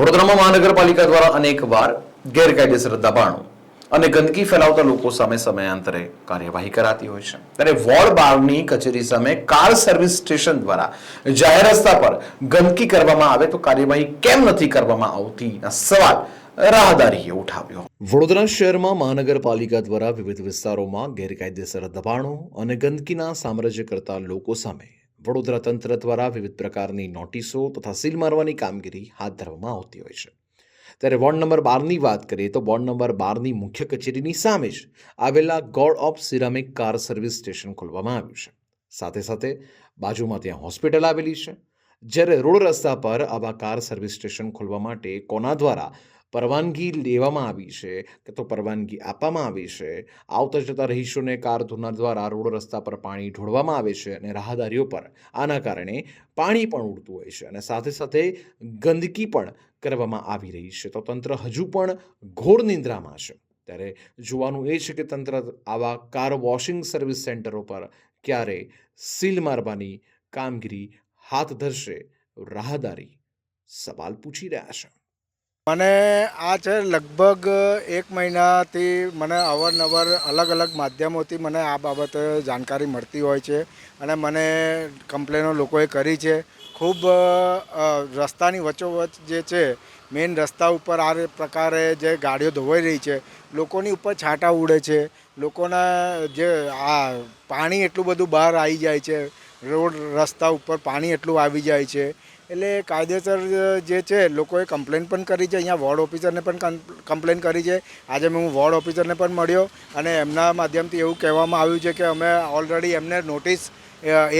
વડોદરામાં મહાનગરપાલિકા દ્વારા અનેકવાર ગેરકાયદેસર દબાણો અને ગંદકી ફેલાવતા લોકો સામે સમયાંતરે કાર્યવાહી કરાતી હોય છે. ત્યારે વોર્ડ બારની કચેરી સામે કાર સર્વિસ સ્ટેશન દ્વારા જાહેર રસ્તા પર ગંદકી કરવામાં આવે તો કાર્યવાહી કેમ નથી કરવામાં આવતી? સવાલ રાહદારીએ ઉઠાવ્યો. વડોદરા શહેરમાં મહાનગરપાલિકા દ્વારા વિવિધ વિસ્તારોમાં ગેરકાયદેસર દબાણો અને ગંદકીના સામ્રાજ્ય કરતા લોકો સામે વડોદરા તંત્ર દ્વારા વિવિધ પ્રકારની નોટિસો તથા સીલ મારવાની કામગીરી હાથ ધરવામાં આવતી હોય છે. ત્યારે વોર્ડ નંબર બારની વાત કરીએ તો વોર્ડ નંબર બારની મુખ્ય કચેરીની સામે જ આવેલા god of ceramic car service station ખોલવામાં આવ્યું છે. સાથે સાથે બાજુમાં ત્યાં હોસ્પિટલ આવેલી છે. જ્યારે રોડ રસ્તા પર આવા કાર સર્વિસ સ્ટેશન ખોલવા માટે કોના દ્વારા પરવાનગી લેવામાં આવી છે કે તો પરવાનગી આપવામાં આવી છે? આવતા જતા રહીશોને કાર ધોનાર દ્વારા રોડ રસ્તા પર પાણી ઢોળવામાં આવે છે અને રાહદારીઓ પર. આના કારણે પાણી પણ ઉડતું હોય છે અને સાથે સાથે ગંદકી પણ કરવામાં આવી રહી છે. તો તંત્ર હજુ પણ ઘોર નિંદ્રામાં છે. ત્યારે જોવાનું એ છે કે તંત્ર આવા કાર વોશિંગ સર્વિસ સેન્ટરો પર ક્યારે સીલ મારવાની કામગીરી હાથ ધરશે? રાહદારી સવાલ પૂછી રહ્યા છે. મને આ છે લગભગ એક મહિનાથી મને અવારનવાર અલગ અલગ માધ્યમોથી મને આ બાબતે જાણકારી મળતી હોય છે અને મને કમ્પ્લેનો લોકોએ કરી છે. ખૂબ રસ્તાની વચ્ચોવચ જે છે મેઇન રસ્તા ઉપર આ પ્રકારે જે ગાડીઓ ધોવાઈ રહી છે, લોકોની ઉપર છાંટા ઉડે છે, લોકોના જે આ પાણી એટલું બધું બહાર આવી જાય છે રોડ રસ્તા ઉપર પાણી એટલું આવી જાય છે. એટલે કાયદેસર જે છે, લોકોએ કમ્પ્લેન પણ કરી છે. અહીંયા વોર્ડ ઓફિસરને પણ કમ્પ્લેન કરી છે. આજે હું વોર્ડ ઓફિસરને પણ મળ્યો અને એમના માધ્યમથી એવું કહેવામાં આવ્યું છે કે અમે ઓલરેડી એમને નોટિસ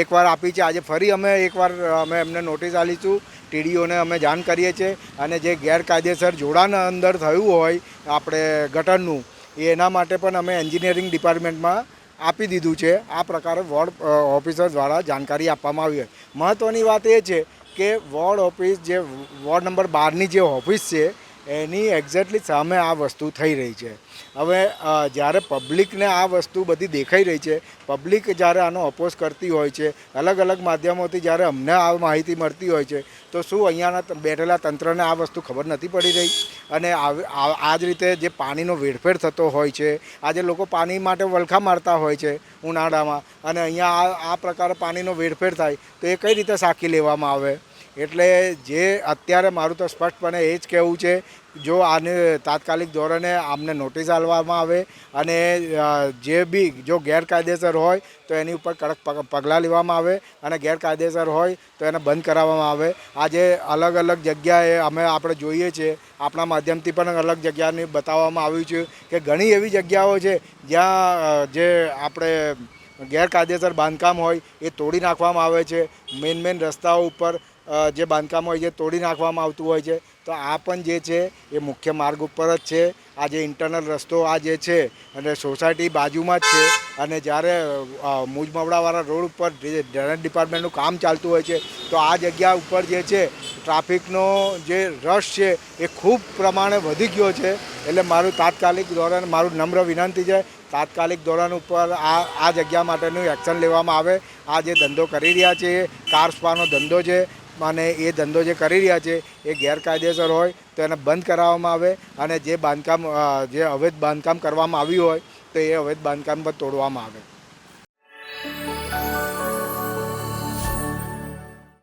એકવાર આપી છે. આજે ફરી અમે એકવાર અમે એમને નોટિસ આપીશું. ટીડીઓને અમે જાણ કરીએ છીએ અને જે ગેરકાયદેસર જોડાણ અંદર થયું હોય, આપણે ગટરનું એના માટે પણ અમે એન્જિનિયરિંગ ડિપાર્ટમેન્ટમાં આપી દીધું છે. આ પ્રકારે વોર્ડ ઓફિસર દ્વારા જાણકારી આપવામાં આવી હોય. મહત્ત્વની વાત એ છે કે વોર્ડ ઓફિસ જે, વોર્ડ નંબર બારની જે ઓફિસ છે એની એક્ઝેક્ટલી સામે આ વસ્તુ થઈ રહી છે. હવે જ્યારે પબ્લિકને આ વસ્તુ બધી દેખાઈ રહી છે પબ્લિક જ્યારે આનો અપોઝ કરતી હોય છે, અલગ અલગ માધ્યમોથી જ્યારે અમને આ માહિતી મળતી હોય છે, તો શું અહીંયાના બેઠેલા તંત્રને આ વસ્તુ ખબર નથી પડી રહી? અને આ જ રીતે જે પાણીનો વેડફેર થતો હોય છે, આજે લોકો પાણી માટે વલખા મારતા હોય છે ઉનાળામાં, અને અહીંયા આ આ પ્રકારે પાણીનો વેડફેર થાય, તો એ કઈ રીતે સાખી લેવામાં આવે? એટલે જે અત્યારે મારું તો સ્પષ્ટપણે એ જ કહેવું છે, જો આને તાત્કાલિક ધોરણે આમને નોટિસ આપવામાં આવે અને જે બી જો ગેરકાયદેસર હોય તો એની ઉપર કડક પગલાં લેવામાં આવે અને ગેરકાયદેસર હોય તો એને બંધ કરાવવામાં આવે. આજે અલગ અલગ જગ્યાએ અમે આપણે જોઈએ છીએ આપણા માધ્યમથી પણ અલગ જગ્યાની બતાવવામાં આવ્યું છે કે ઘણી એવી જગ્યાઓ છે જ્યાં જે આપણે ગેરકાયદેસર બાંધકામ હોય એ તોડી નાખવામાં આવે છે. મેઇન મેઇન રસ્તાઓ ઉપર જે બાંધકામ હોય છે તોડી નાખવામાં આવતું હોય છે, તો આ પણ જે છે, એ મુખ્ય માર્ગ ઉપર જ છે. આ જે ઇન્ટરનલ રસ્તો આ જે છે, અને સોસાયટી બાજુમાં જ છે. અને જ્યારે મૂજમવડાવાળા રોડ ઉપર ડ્રેનેજ ડિપાર્ટમેન્ટનું કામ ચાલતું હોય છે, તો આ જગ્યા ઉપર જે છે, ટ્રાફિકનો જે રશ છે, એ ખૂબ પ્રમાણે વધી ગયો છે. એટલે મારું તાત્કાલિક ધોરણ, મારું નમ્ર વિનંતી છે, તાત્કાલિક ધોરણ ઉપર આ આ જગ્યા માટેનું એક્શન લેવામાં આવે. આ જે ધંધો કરી રહ્યા છે કાર સ્પાનો ધંધો છે અને એ ધંધો જે કરી રહ્યા છે, એ ગેરકાયદેસર હોય તો એને બંધ કરાવવામાં આવે અને જે બાંધકામ જે અવૈધ બાંધકામ કરવામાં આવ્યું હોય તો એ અવૈધ બાંધકામ પર તોડવામાં આવે.